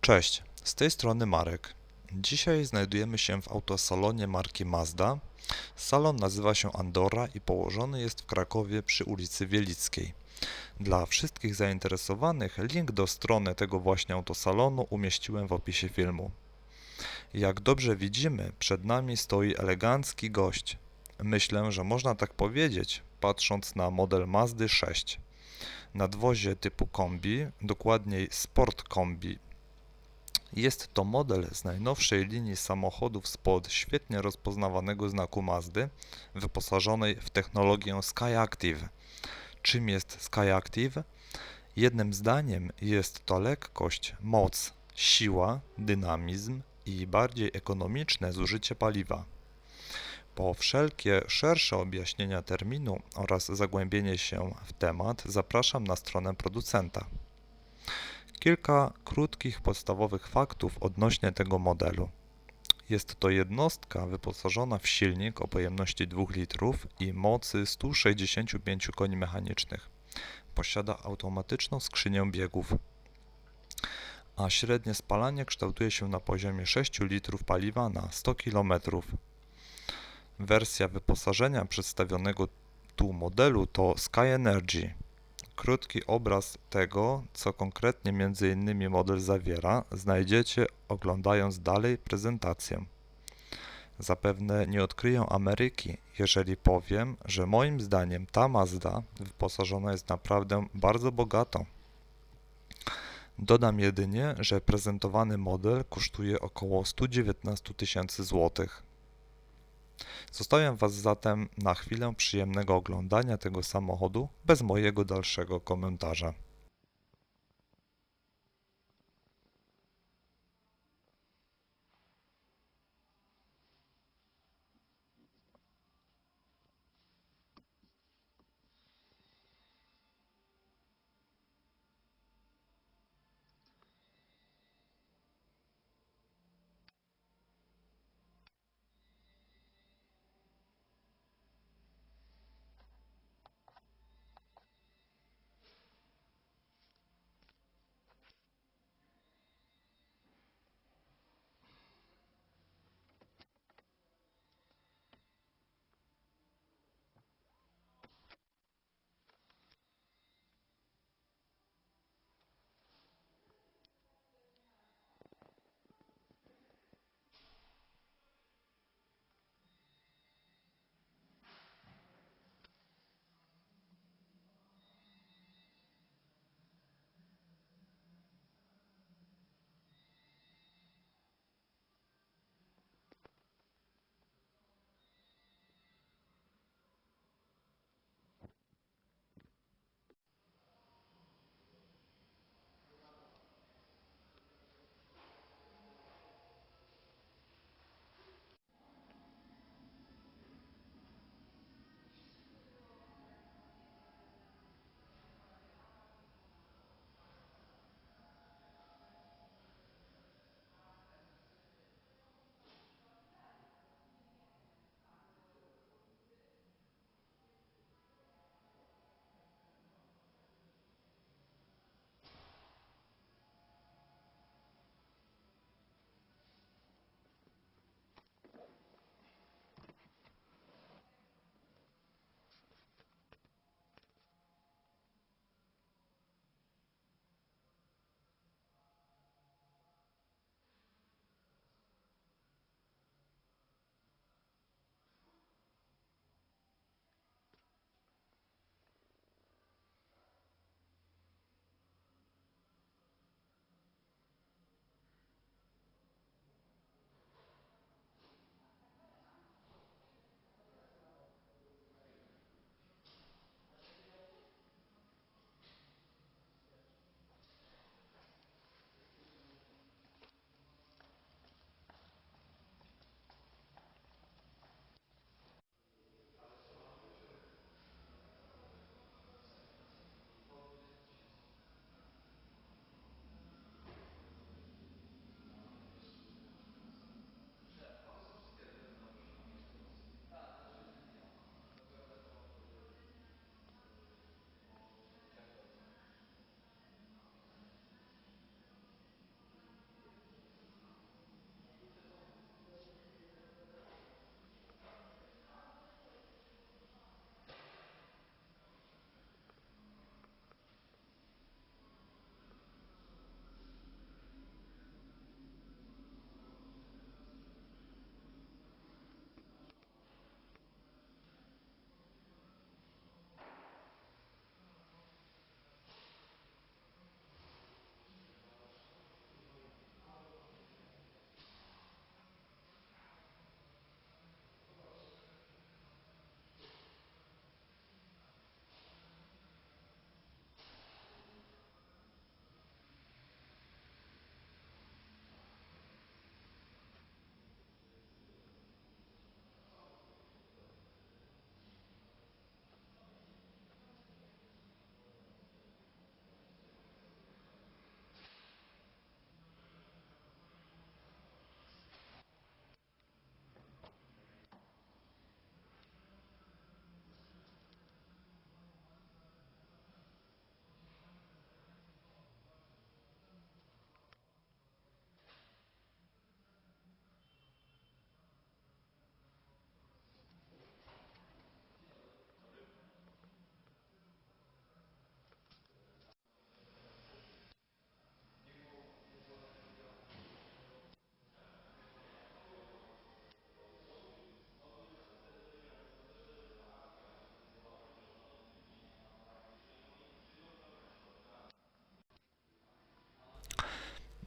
Cześć, z tej strony Marek. Dzisiaj znajdujemy się w autosalonie marki Mazda. Salon nazywa się Andorra i położony jest w Krakowie przy ulicy Wielickiej. Dla wszystkich zainteresowanych link do strony tego właśnie autosalonu umieściłem w opisie filmu. Jak dobrze widzimy, przed nami stoi elegancki gość. Myślę, że można tak powiedzieć, patrząc na model Mazdy 6. Nadwozie typu kombi, dokładniej Sport Kombi jest to model z najnowszej linii samochodów spod świetnie rozpoznawanego znaku Mazdy, wyposażonej w technologię SkyActiv. Czym jest SkyActiv? Jednym zdaniem jest to lekkość, moc, siła, dynamizm i bardziej ekonomiczne zużycie paliwa. Po wszelkie szersze objaśnienia terminu oraz zagłębienie się w temat zapraszam na stronę producenta. Kilka krótkich, podstawowych faktów odnośnie tego modelu. Jest to jednostka wyposażona w silnik o pojemności 2 litrów i mocy 165 koni mechanicznych. Posiada automatyczną skrzynię biegów, a średnie spalanie kształtuje się na poziomie 6 litrów paliwa na 100 km. Wersja wyposażenia przedstawionego tu modelu to Sky Energy Krótki obraz tego, co konkretnie m.in. model zawiera, znajdziecie oglądając dalej prezentację. Zapewne nie odkryję Ameryki, jeżeli powiem, że moim zdaniem ta Mazda wyposażona jest naprawdę bardzo bogato. Dodam jedynie, że prezentowany model kosztuje około 119 tysięcy złotych. Zostawiam Was zatem na chwilę przyjemnego oglądania tego samochodu bez mojego dalszego komentarza.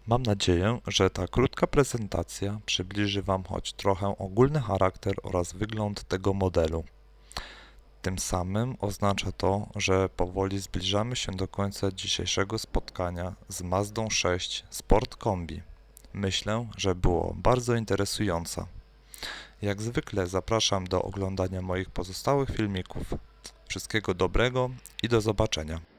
Mam nadzieję, że ta krótka prezentacja przybliży Wam choć trochę ogólny charakter oraz wygląd tego modelu. Tym samym oznacza to, że powoli zbliżamy się do końca dzisiejszego spotkania z Mazdą 6 Sport Kombi. Myślę, że było bardzo interesujące. Jak zwykle zapraszam do oglądania moich pozostałych filmików. Wszystkiego dobrego i do zobaczenia.